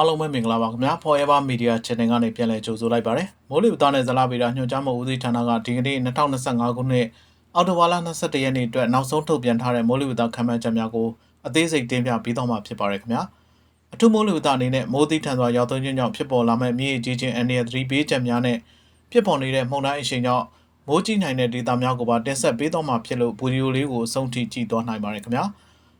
အားလုံးပဲမင်္ဂလာပါခင်ဗျာ Forever Media Channel ကနေပြန်လည်ကြိုဆိုလိုက်ပါတယ်မိုးလေဝသနဲ့ဇလဗေဒညွှန်ကြားမှုဦးစီးဌာနကဒီကနေ့2025ခုနှစ်အောက်တိုဘာလ22ရက်နေ့အတွက်နောက်ဆုံးထုတ်ပြန်ထားတဲ့မိုးလေဝသခန့်မှန်းချက်များကိုအသေးစိတ်တင်ပြပေးတော့မှာဖြစ်ပါတယ်ခင်ဗျာအထူးမိုးလေဝသအနေနဲ့မိုးသီးထန်စွာရောက်သွင်းခြင်းကြောင့်ဖြစ်ပေါ်လာမဲ့မြေကြီးချင်းအန္တရာယ်သတိပေးချက်များနဲ့ဖြစ်ပေါ်နေတဲ့မှုန်တိုင်းအရှိန်ကြောင့်မိုးကြီးနိုင်တဲ့ဒေသများကိုပါတင်ဆက်ပေးတော့မှာဖြစ်လို့ဗီဒီယိုလေးကိုအဆုံးထိကြည့်သွားနိုင်ပါတယ်ခင်ဗျာ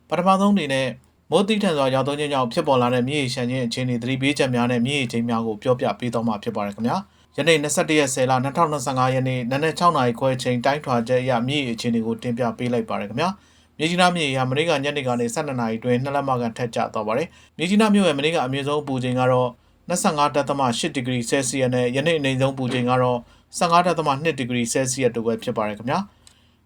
ပထမဆုံးအနေနဲ့ မိုးတိထန်စွာရောက်သွင်းခြင်းကြောင့်ဖြစ်ပေါ်လာတဲ့မြေရှမ်းခြင်းအခြေအနေသတိပေးချက်များနဲ့မြေချင်းများကိုပြောပြပေးတော့မှာဖြစ်ပါတယ်ခင်ဗျာယနေ့21ရက်10လ2025ရက်နေ့နနက်6နာရီခွဲချိန်တိုင်းထွာချက်အရမြေအခြေအနေကိုတင်ပြပေးလိုက်ပါတယ်ခင်ဗျာမြေကြီးနားမြေဟာမနေ့ကညနေကနေ12နာရီတွင်နှစ်လက်မကန်ထက်ကျသွားပါတယ်မြေကြီးနားမြို့ရဲ့မနေ့ကအမြင့်ဆုံးပူချိန်ကတော့25.8ဒီဂရီဆဲလ်စီယပ်နဲ့ယနေ့အနိမ့်ဆုံးပူချိန်ကတော့15.2ဒီဂရီဆဲလ်စီယပ်တို့ပဲဖြစ်ပါတယ်ခင်ဗျာ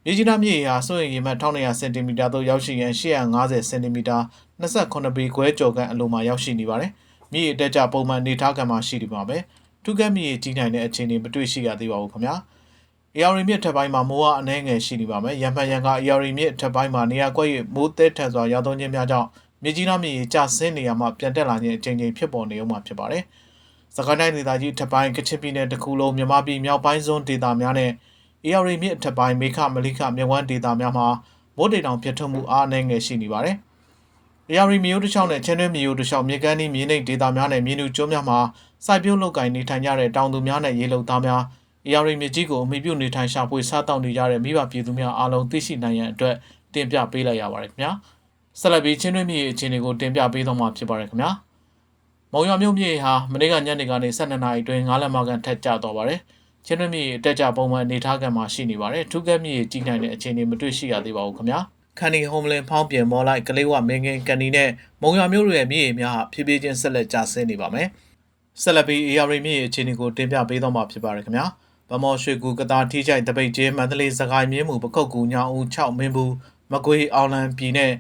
မြေကြီးနားမြေဟာစိုးရင်ရေမှတ်1200စင်တီမီတာသို့ရောက်ရှိရန်850စင်တီမီတာ 28ပေခွဲကျော်ခန့်အလိုမှာရောက်ရှိနေပါတယ်။မြေအတက်ကြပုံမှန်နေထားကံမှာရှိနေပါပဲ။ထုကက်မြေကြီးနိုင်တဲ့အခြေအနေမတွေ့ရှိရသေးပါဘူးခင်ဗျာ။ AR မြစ်ထက်ပိုင်းမှာမိုးအားအနှဲငယ်ရှိနေပါမယ်။ရံမှန်ရံက AR မြစ်ထက်ပိုင်းမှာနေရာကွက်၍မိုးသဲထန်စွာရောက်သွင်းခြင်းများကြောင့်မြေကြီးနားမြေကျဆင်းနေရမှပြန်တက်လာခြင်းအချိန်ချင်းဖြစ်ပေါ်နေဦးမှာဖြစ်ပါတယ်။စကိုင်းတိုင်းဒေသကြီးထက်ပိုင်းကချင်ပြည်နယ်တစ်ခုလုံးမြန်မာပြည်မြောက်ပိုင်းစွန်းဒေသများနဲ့ AR မြစ်အထက်ပိုင်းမေခမလိခမြဝန်းဒေသများမှာမိုးတိမ်တောင်ပြတ်ထွက်မှုအားအနည်းငယ်ရှိနေပါတယ်။ AR မြို့တစ်ချောင်းနဲ့ချင်းတွင်းမြို့တစ်ချောင်းမြေကမ်းဒီမြေနိမ့်ဒေသများနဲ့မြေနူကျွန်းများမှာစိုက်ပျိုးလုပ်ကိုင်နေထိုင်ကြတဲ့တောင်သူများနဲ့ရေလုံသားများ AR မြစ်ကြီးကိုအမိပြုနေထိုင်ရှာဖွေစားတောက်နေကြတဲ့မိဘပြည်သူများအားလုံးသိရှိနိုင်ရန်အတွက်တင်ပြပေးလိုက်ရပါတယ်ခင်ဗျာ။ဆက်လက်ပြီးချင်းတွင်းမြေအခြေအနေကိုတင်ပြပေးတော့မှာဖြစ်ပါတယ်ခင်ဗျာ။မုံရွာမြို့မြေဟာမနေ့ကညနေကနေ12နာရီအတွင်း9လက်မကန်ထက်ကျသွားပါတယ်။ချင်းတွင်းမြေတက်ကြပုံမှန်အနေထားကံမှာရှိနေပါတယ်။ထုကက်မြေကြီးနိုင်တဲ့အခြေအနေမတွေ့ရှိရသေးပါဘူးခင်ဗျာ။ ခန်နီဟ ோம் လင်ဖောင်းပြင်မော်လိုက်ကလေးဝမင်းငင်းကန်နီနဲ့မုံရွာမြို့တွေရဲ့မြေများဟာဖြည်းဖြည်းချင်းဆက်လက်ကျဆင်းနေပါမယ်။ဆက်လက်ပြီး AR မြေအခြေအနေကိုတင်ပြပေးတော့မှာဖြစ်ပါတယ်ခင်ဗျာ။ဗမော်ရွှေကူကတာထီးချိုက်တပိတ်ကျဲမန္တလေးစကိုင်းမြင်းမှုပခုတ်ကူညောင်ဦး6မင်းဘူးမကွေးအောင်လံပြည်နဲ့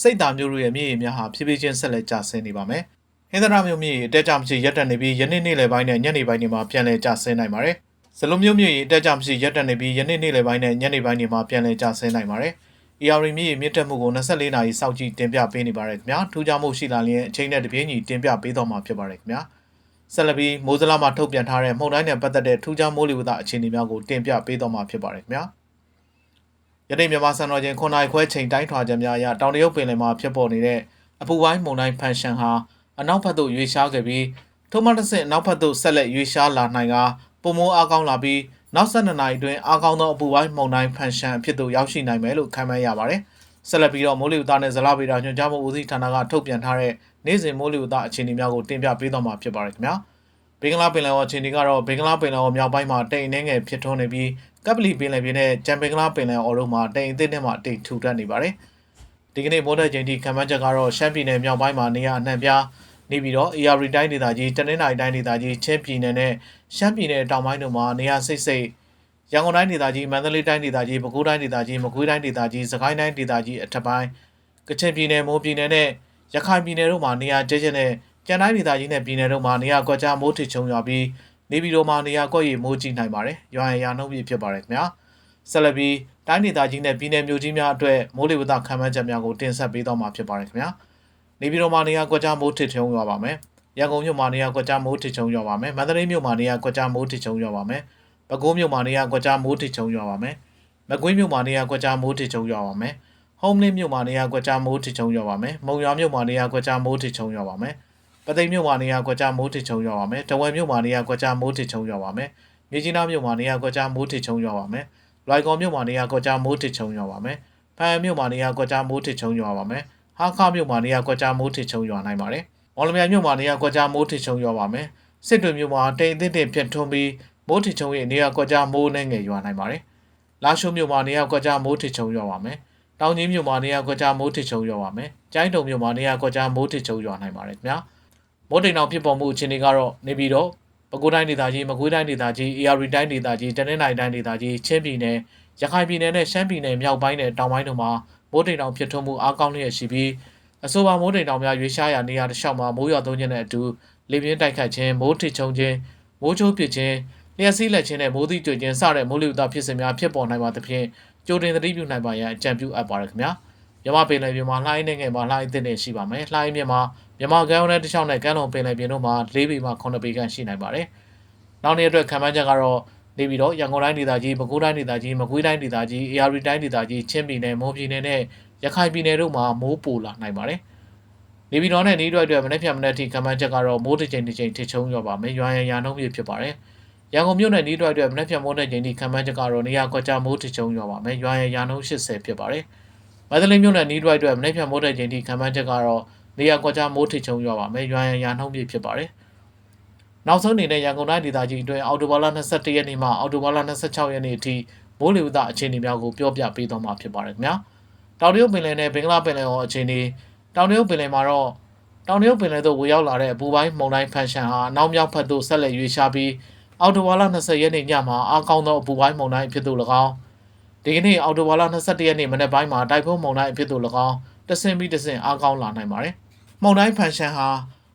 စိတ်တာမျိုးတို့ရဲ့မြေများဟာဖြည်းဖြည်းချင်းဆက်လက်ကျဆင်းနေပါမယ်။ဟင်္ဒရာမျိုးမြေအတက်ကြမရှိရက်တက်နေပြီးယနေ့နေ့လယ်ပိုင်းနဲ့ညနေပိုင်းတွေမှာပြန်လည်ကျဆင်းနိုင်ပါတယ်။ဇလုံးမျိုးမြေအတက်ကြမရှိရက်တက်နေပြီးယနေ့နေ့လယ်ပိုင်းနဲ့ညနေပိုင်းတွေမှာပြန်လည်ကျဆင်းနိုင်ပါတယ်။ AR မြေမြင့်တက်မှုကို24နာရီစောင့်ကြည့်တင်ပြပေးနေပါတယ်ခင်ဗျာ။ထူးခြားမှုရှိလာရင်အချိန်နဲ့တပြေးညီတင်ပြပေးတော့မှာဖြစ်ပါတယ်ခင်ဗျာ။ဆက်လက်ပြီးမိုးစလာမှာထုတ်ပြန်ထားတဲ့မှုန်တိုင်းနဲ့ပတ်သက်တဲ့ထူးခြားမိုးလေဝသအခြေအနေများကိုတင်ပြပေးတော့မှာဖြစ်ပါတယ်ခင်ဗျာ။ယနေ့မြန်မာစံတော်ချိန်9နာရီခွဲချိန်တိုင်းထွာချက်များအရတောင်တရုတ်ပင်လယ်မှာဖြစ်ပေါ်နေတဲ့အပူပိုင်းမုန်တိုင်းဖန်ရှန်ဟာအနောက်ဘက်သို့ရွေ့ရှားခဲ့ပြီးထို့မှတစ်ဆင့်အနောက်ဘက်သို့ဆက်လက်ရွေ့ရှားလာနိုင်ကပုံမိုးအားကောင်းလာပြီး နောက်12နာရီအတွင်းအားကောင်းသောအပူပိုင်းမုန်တိုင်းဖန်ရှန်အဖြစ်သို့ရောက်ရှိနိုင်မယ်လို့ခန့်မှန်းရပါတယ်။ဆက်လက်ပြီးတော့မိုးလေဝသနဲ့ဇလဗေဒညွှန်ကြားမှုဦးစီးဌာနကထုတ်ပြန်ထားတဲ့နေ့စဉ်မိုးလေဝသအခြေအနေများကိုတင်ပြပေးတော့မှာဖြစ်ပါတယ်ခင်ဗျာ။ဘင်္ဂလားပင်လယ်အော်အခြေအနေကတော့ဘင်္ဂလားပင်လယ်အော်မြောက်ပိုင်းမှာတိမ်အနှဲငယ်ဖြစ်ထွန်းနေပြီးကပ်ပလီပင်လယ်ပြင်နဲ့ကြံဘင်္ဂလားပင်လယ်အော်တို့မှာတိမ်အသစ်နဲ့မှတိမ်ထူထပ်နေပါတယ်။ဒီကနေ့မိုးတက်ချိန်ထိခံမှန်းချက်ကတော့ရှမ်းပြည်နယ်မြောက်ပိုင်းမှာနေရာအနှံ့ပြား နေပြီးတော့ AR တိုင်းဒေသကြီးတနင်္သာရီတိုင်းဒေသကြီးချင်းပြည်နယ်နဲ့ရှမ်းပြည်နယ်တောင်ပိုင်းတို့မှာနေရာစိတ်စိတ်ရန်ကုန်တိုင်းဒေသကြီးမန္တလေးတိုင်းဒေသကြီးပဲခူးတိုင်းဒေသကြီးမကွေးတိုင်းဒေသကြီးစကိုင်းတိုင်းဒေသကြီးအထက်ပိုင်းကချင်ပြည်နယ်မိုးပြည်နယ်နဲ့ရခိုင်ပြည်နယ်တို့မှာနေရာကျကျနဲ့ကြံတိုင်းဒေသကြီးနဲ့ပြည်နယ်တို့မှာနေရာကွက်ကြားမိုးထချုံရွာပြီးနေပြည်တော်မှာနေရာကွက်ရီမိုးကြီးနိုင်ပါတယ်။ရွာရရာနှုတ်ပြဖြစ်ပါတယ်ခင်ဗျာ။ဆက်လက်ပြီးတိုင်းဒေသကြီးနဲ့ပြည်နယ်မြို့ကြီးများအတွက်မိုးလေဝသခံမှန်းချက်များကိုတင်ဆက်ပေးတော့မှာဖြစ်ပါတယ်ခင်ဗျာ။ နေပြည်တော်မှာနေရာကွက်ကြားမိုးထချုံရွာပါမယ်။ရန်ကုန်မြို့မှာနေရာကွက်ကြားမိုးထချုံရွာပါမယ်။မန္တလေးမြို့မှာနေရာကွက်ကြားမိုးထချုံရွာပါမယ်။ပဲခူးမြို့မှာနေရာကွက်ကြားမိုးထချုံရွာပါမယ်။မကွေးမြို့မှာနေရာကွက်ကြားမိုးထချုံရွာပါမယ်။ဟုံးလင်းမြို့မှာနေရာကွက်ကြားမိုးထချုံရွာပါမယ်။မုံရွာမြို့မှာနေရာကွက်ကြားမိုးထချုံရွာပါမယ်။ပသိမ်မြို့မှာနေရာကွက်ကြားမိုးထချုံရွာပါမယ်။တဝယ်မြို့မှာနေရာကွက်ကြားမိုးထချုံရွာပါမယ်။မြေကြီးနားမြို့မှာနေရာကွက်ကြားမိုးထချုံရွာပါမယ်။လွိုင်ကော်မြို့မှာနေရာကွက်ကြားမိုးထချုံရွာပါမယ်။ဖန်မြို့မှာနေရာကွက်ကြားမိုးထချုံရွာပါမယ်။ ဟာခါမြို့မှာနေရာကွက်ကြားမိုးထချုံရွာနိုင်ပါတယ်။မော်လမြိုင်မြို့မှာနေရာကွက်ကြားမိုးထချုံရွာပါမယ်။စစ်တွေမြို့မှာတိမ်အသင့်တင်ဖြစ်ထွန်းပြီးမိုးထချုံရဲ့နေရာကွက်ကြားမိုးနဲ့ငယ်ရွာနိုင်ပါတယ်။လာရှိုးမြို့မှာနေရာကွက်ကြားမိုးထချုံရွာပါမယ်။တောင်ကြီးမြို့မှာနေရာကွက်ကြားမိုးထချုံရွာပါမယ်။ကျိုင်းတုံမြို့မှာနေရာကွက်ကြားမိုးထချုံရွာနိုင်ပါတယ်ခင်ဗျာ။မိုးတိမ်တောင်ဖြစ်ပေါ်မှုအခြေအနေကတော့နေပြီးတော့ပဲခူးတိုင်းဒေသကြီးမကွေးတိုင်းဒေသကြီး AR တိုင်းဒေသကြီးတနင်္သာရီတိုင်းဒေသကြီးချင်းပြည်နယ်ရခိုင်ပြည်နယ်နဲ့ရှမ်းပြည်နယ်မြောက်ပိုင်းနဲ့တောင်ပိုင်းတို့မှာ မိုးတိမ်တောင်ဖြစ်ထွန်းမှုအားကောင်းလျက်ရှိပြီးအဆိုပါမိုးတိမ်တောင်များရွေးရှားရာနေရာတစ်လျှောက်မှာမိုးရွာသွန်းခြင်းနဲ့အတူလေပြင်းတိုက်ခတ်ခြင်းမိုးထစ်ချုံခြင်းမိုးချိုးပစ်ခြင်းလျှက်စီးလက်ခြင်းနဲ့မိုးသီးကြွခြင်းစတဲ့မိုးလေဝသဖြစ်စဉ်များဖြစ်ပေါ်နိုင်ပါသဖြင့်ကြိုတင်သတိပြုနိုင်ပါရန်အကြံပြုအပ်ပါတယ်ခင်ဗျာမြန်မာပင်လယ်ပြင်မှာလှိုင်းနေငယ်မှာလှိုင်းအသစ်နဲ့ရှိပါမယ်လှိုင်းမြင့်မှာမြန်မာကမ်းရိုးနဲ့တစ်ချောင်းနဲ့ကမ်းလွန်ပင်လယ်ပြင်တို့မှာ၄ပေမှ9ပေခန့်ရှိနိုင်ပါတယ်နောက်နေ့အတွက်ခံမှန်းချက်ကတော့ နေပြီးတော့ရန်ကုန်တိုင်းဒေသကြီးပဲခူးတိုင်းဒေသကြီးမကွေးတိုင်းဒေသကြီးအေရီတိုင်းဒေသကြီးချင်းပြည်နယ်မွန်ပြည်နယ်နဲ့ရခိုင်ပြည်နယ်တို့မှာမိုးပိုလာနိုင်ပါတယ်နေပြည်တော်နဲ့နေရွက်အတွက်မနေ့ဖြန်မနေ့ထိခံမှန်းချက်ကတော့မိုးတစ်ချိန်တစ်ချိန်ထစ်ချုံရောပါမယ်ရွာရန်ရာနှုန်းပြဖြစ်ပါတယ်ရန်ကုန်မြို့နယ်နေရွက်အတွက်မနေ့ဖြန်မိုးတဲ့ချိန်ထိခံမှန်းချက်ကတော့နေရာကွက်ကြားမိုးတစ်ချုံရောပါမယ်ရွာရန်ရာနှုန်း80ဖြစ်ပါတယ်မန္တလေးမြို့နယ်နေရွက်အတွက်မနေ့ဖြန်မိုးတဲ့ချိန်ထိခံမှန်းချက်ကတော့နေရာကွက်ကြားမိုးထစ်ချုံရောပါမယ်ရွာရန်ရာနှုန်းပြဖြစ်ပါတယ် နောက်ဆုံးအနေနဲ့ရန်ကုန်တိုင်းဒေသကြီးအတွင်းအော်တိုဘာလ22ရက်နေ့မှအော်တိုဘာလ26ရက်နေ့အထိမိုးလေဝသအခြေအနေများကိုပြောပြပေးသွားမှာဖြစ်ပါတယ်ခင်ဗျာတောင်တရုတ်ပင်လယ်နဲ့ဘင်္ဂလားပင်လယ်ဟောအခြေအနေတောင်တရုတ်ပင်လယ်မှာတော့တောင်တရုတ်ပင်လယ်သို့ဝင်ရောက်လာတဲ့အပူပိုင်းမုန်တိုင်းဖန်ရှန်ဟာအနောက်မြောက်ဘက်သို့ဆက်လက်ရွေ့ရှားပြီးအော်တိုဘာလ20ရက်နေ့ညမှာအားကောင်းသောအပူပိုင်းမုန်တိုင်းအဖြစ်သို့၎င်းဒီကနေ့အော်တိုဘာလ21ရက်နေ့မနက်ပိုင်းမှာတိုက်ဖုန်းမုန်တိုင်းအဖြစ်သို့၎င်းတဆင့်ပြီးတဆင့်အားကောင်းလာနိုင်ပါတယ်မုန်တိုင်းဖန်ရှန်ဟာ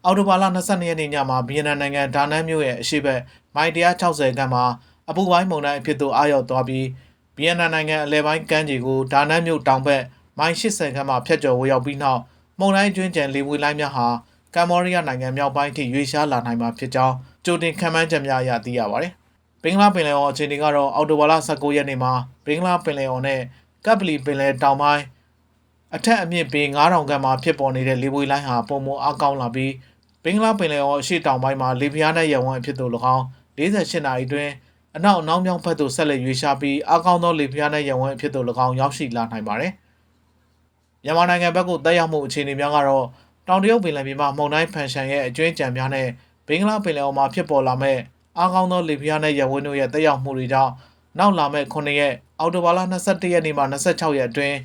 အော်တိုဘာလ22ရက်နေ့ညမှာဗီယက်နမ်နိုင်ငံဒါနန်မြို့ရဲ့အရှေ့ဘက်မိုင်160ခန့်မှာအပူပိုင်းမုန်တိုင်းအဖြစ်သို့အားရောက်သွားပြီးဗီယက်နမ်နိုင်ငံအလဲပိုင်းကမ်းခြေကိုဒါနန်မြို့တောင်ဘက်မိုင်80ခန့်မှာဖျက်ကျော်ဝေရောက်ပြီးနောက်မုန်တိုင်းကျွင်းကျန်လေပွေလိုင်းများဟာကမ္ဘောဒီးယားနိုင်ငံမြောက်ပိုင်းထိရွေ့ရှားလာနိုင်မှာဖြစ်ကြောင်းကြိုတင်ခံမှန်းချက်များအရသိရပါတယ်။ဘင်္ဂလားပင်လယ်အော်အခြေအနေကတော့အော်တိုဘာလ19ရက်နေ့မှာဘင်္ဂလားပင်လယ်အော်နဲ့ကပ်ပလီပင်လယ်တောင်ပိုင်းအထက်အမြင့်ပေ9000ခန့်မှာဖြစ်ပေါ်နေတဲ့လေပွေလိုင်းဟာပုံမအကောင်းလာပြီး ဘင်္ဂလားပင်လယ်အော်အရှေ့တောင်ပိုင်းမှာလေပြင်းနဲ့ရဝန်းအဖြစ်သို့၎င်း48နာရီအတွင်းအနောက်အနောက်မြောက်ဘက်သို့ဆက်လက်ရွေ့ရှားပြီးအကောင်းသောလေပြင်းနဲ့ရဝန်းအဖြစ်သို့၎င်းရောက်ရှိလာနိုင်ပါတယ်။မြန်မာနိုင်ငံဘက်ကတက်ရောက်မှုအခြေအနေများကတော့တောင်တရုတ်ပင်လယ်ပြင်မှာမုန်တိုင်းဖန်ရှန်ရဲ့အကျွင်းကြံများနဲ့ဘင်္ဂလားပင်လယ်အော်မှာဖြစ်ပေါ်လာမဲ့အားကောင်းသောလေပြင်းနဲ့ရဝန်းတို့ရဲ့တက်ရောက်မှုတွေကြောင့်နောက်လာမဲ့9ရက်အောက်တိုဘာလ22ရက်နေ့မှ26ရက်အတွင်း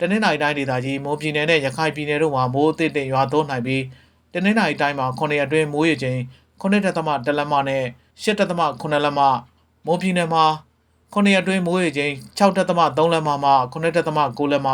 တနင်္လာရီတိုင်းဒေသကြီးမိုးပြည်နယ်နဲ့ရခိုင်ပြည်နယ်တို့မှာမိုးအသစ်တင်ရွာသွန်းနိုင်ပြီး တနင်္လာရီတိုင်းမှာ9ရက်အတွင်းမိုးရေချိန်9.1လက်မနဲ့10.9လက်မမိုးပြည်နယ်မှာ9ရက်အတွင်းမိုးရေချိန်6.3လက်မမှ9.9လက်မ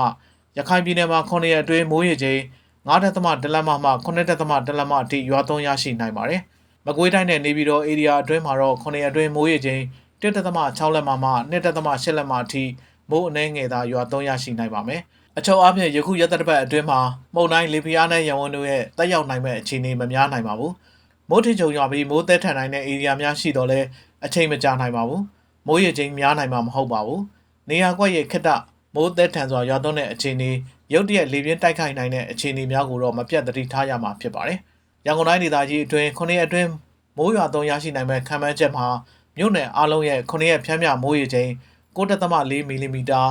ရခိုင်ပြည်နယ်မှာ9ရက်အတွင်းမိုးရေချိန်9.1လက်မမှ9.1လက်မအထိရွာသွန်းရရှိနိုင်ပါတယ်။မကွေးတိုင်းနဲ့နေပြည်တော်ဧရိယာအတွင်းမှာတော့9ရက်အတွင်းမိုးရေချိန်1.6လက်မမှ2.8လက်မအထိမိုးအနှဲငယ်သာရွာသွန်းရရှိနိုင်ပါမယ်။ အချုပ်အပြည့်ယခုရက်သက်တစ်ပတ်အတွင်းမှာမုန်တိုင်းလေပြားနဲ့ရဝန်းတို့ရဲ့တက်ရောက်နိုင်မဲ့အခြေအနေမများနိုင်ပါဘူး။မိုးထချုံရွာပြီးမိုးသက်ထန်နိုင်တဲ့ဧရိယာများရှိတော့လဲအချိန်မကြာနိုင်ပါဘူး။မိုးရေချိန်များနိုင်မှာမဟုတ်ပါဘူး။နေရာကွက်ရဲ့ခက်တမိုးသက်ထန်စွာရွာသွန်းတဲ့အခြေအနေရုတ်တရက်လေပြင်းတိုက်ခိုက်နိုင်တဲ့အခြေအနေများကိုတော့မပြတ်သတိထားရမှာဖြစ်ပါတယ်။ရန်ကုန်တိုင်းဒေသကြီးအတွင်း9ရက်အတွင်းမိုးရွာသွန်းရရှိနိုင်မဲ့ခံမှန်းချက်မှာမြို့နယ်အလုံးရဲ့9ရက်ဖြန်းပြမိုးရေချိန်9.4မီလီမီတာ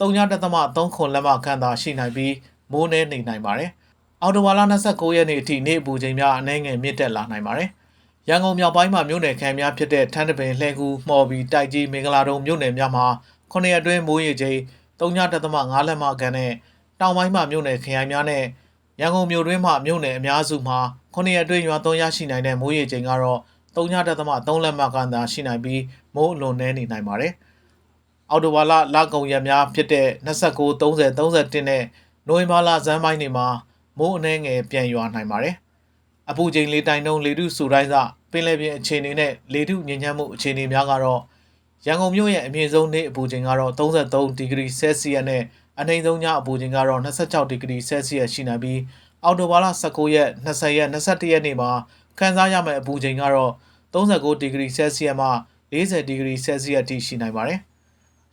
3.3ခွန်လက်မခန့်သာရှိနိုင်ပြီးမိုးနှဲနေနိုင်ပါတယ်။အော်တိုဝါလာ29ရက်နေ့အထိနေ့အပူချိန်များအနည်းငယ်မြင့်တက်လာနိုင်ပါတယ်။ရန်ကုန်မြောက်ပိုင်းမှာမြို့နယ်ခမ်းများဖြစ်တဲ့ထန်းတပင်လှဲကူမှော်ဘီတိုက်ကြီးမင်္ဂလာတုံမြို့နယ်များမှာ9ရက်အတွင်းမိုးရေချိန်3.5လက်မခန့်နဲ့တောင်ပိုင်းမှာမြို့နယ်ခရိုင်များနဲ့ရန်ကုန်မြို့တွင်းမှာမြို့နယ်အများစုမှာ9ရက်အတွင်းရွာသွန်းရရှိနိုင်တဲ့မိုးရေချိန်ကတော့3.3လက်မခန့်သာရှိနိုင်ပြီးမိုးအလွန်နှဲနေနိုင်ပါတယ်။ အော်တိုဘာလလကုံရက်များဖြစ်တဲ့29 30 31နဲ့နိုဝင်ဘာလဇန်းပိုင်းတွေမှာမိုးအနှဲငယ်ပြန်ရွာနိုင်ပါတယ်။အပူချိန်လေတိုင်နှုန်းလေထုစူတိုင်းစပင်လယ်ပြင်အခြေအနေနဲ့လေထုညဉ့်ညမ်းမှုအခြေအနေများကတော့ရန်ကုန်မြို့ရဲ့အမြင့်ဆုံးနေ့အပူချိန်ကတော့33ဒီဂရီဆဲလ်စီယပ်နဲ့အနှိမ်ဆုံးညအပူချိန်ကတော့26ဒီဂရီဆဲလ်စီယပ်ရှိနိုင်ပြီးအောက်တိုဘာလ19ရက်20ရက်21ရက်နေ့မှာခံစားရမယ့်အပူချိန်ကတော့39ဒီဂရီဆဲလ်စီယပ်မှ40ဒီဂရီဆဲလ်စီယပ်ထိရှိနိုင်ပါတယ်။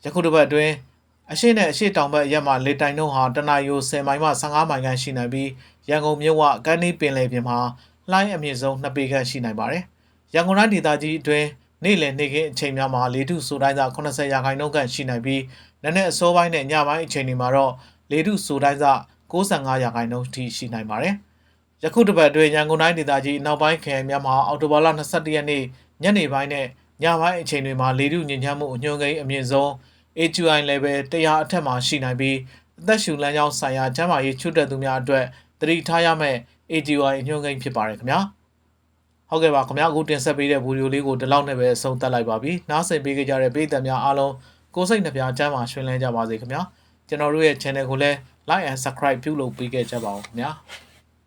ယခုတစ်ပတ်အတွင်းအရှိနဲ့အရှိတောင်ဘက်ရက်မှာလေတိုင်နှုန်းဟာတနအီယို10မိုင်မှ15မိုင်ခန့်ရှိနိုင်ပြီးရန်ကုန်မြို့ဝကမ်းနီးပင်လယ်ပြင်မှာလှိုင်းအမြင့်ဆုံး2ပေခန့်ရှိနိုင်ပါတယ်။ရန်ကုန်တိုင်းဒေသကြီးအတွင်းနေ့လယ်နေ့ခင်းအချိန်များမှာလေထုဆိုတိုင်းသာ80ရာခိုင်နှုန်းခန့်ရှိနိုင်ပြီးနက်နက်အစောပိုင်းနဲ့ညပိုင်းအချိန်တွေမှာတော့လေထုဆိုတိုင်းသာ65ရာခိုင်နှုန်းထိရှိနိုင်ပါတယ်။ယခုတစ်ပတ်အတွင်းရန်ကုန်တိုင်းဒေသကြီးနောက်ပိုင်းခရိုင်များမှာအော်တိုဘာလ22ရက်နေ့ညနေပိုင်းနဲ့ညပိုင်းအချိန်တွေမှာလေထုညဉ့်ညမ်းမှုအညွှန်းကိန်းအမြင့်ဆုံး AQI level 100အထက်မှာရှိနိုင်ပြီးအသက်ရှူလမ်းကြောင်းဆိုင်ရာကျန်းမာရေးချွတ်တက်သူများအတွက်သတိထားရမယ့် AQI အညွှန်းကိန်းဖြစ်ပါတယ်ခင်ဗျာဟုတ်ကဲ့ပါခင်ဗျာအခုတင်ဆက်ပေးတဲ့ဗီဒီယိုလေးကိုဒီလောက်နဲ့ပဲအဆုံးသတ်လိုက်ပါပြီနားဆင်ပေးကြတဲ့ပရိသတ်များအားလုံးကိုယ်စိတ်နှပြကျမ်းမာရှင်လန်းကြပါစေခင်ဗျာကျွန်တော်တို့ရဲ့ channel ကိုလည်း like and subscribe ပြုလုပ်ပေးခဲ့ကြပါဦးခင်ဗျာ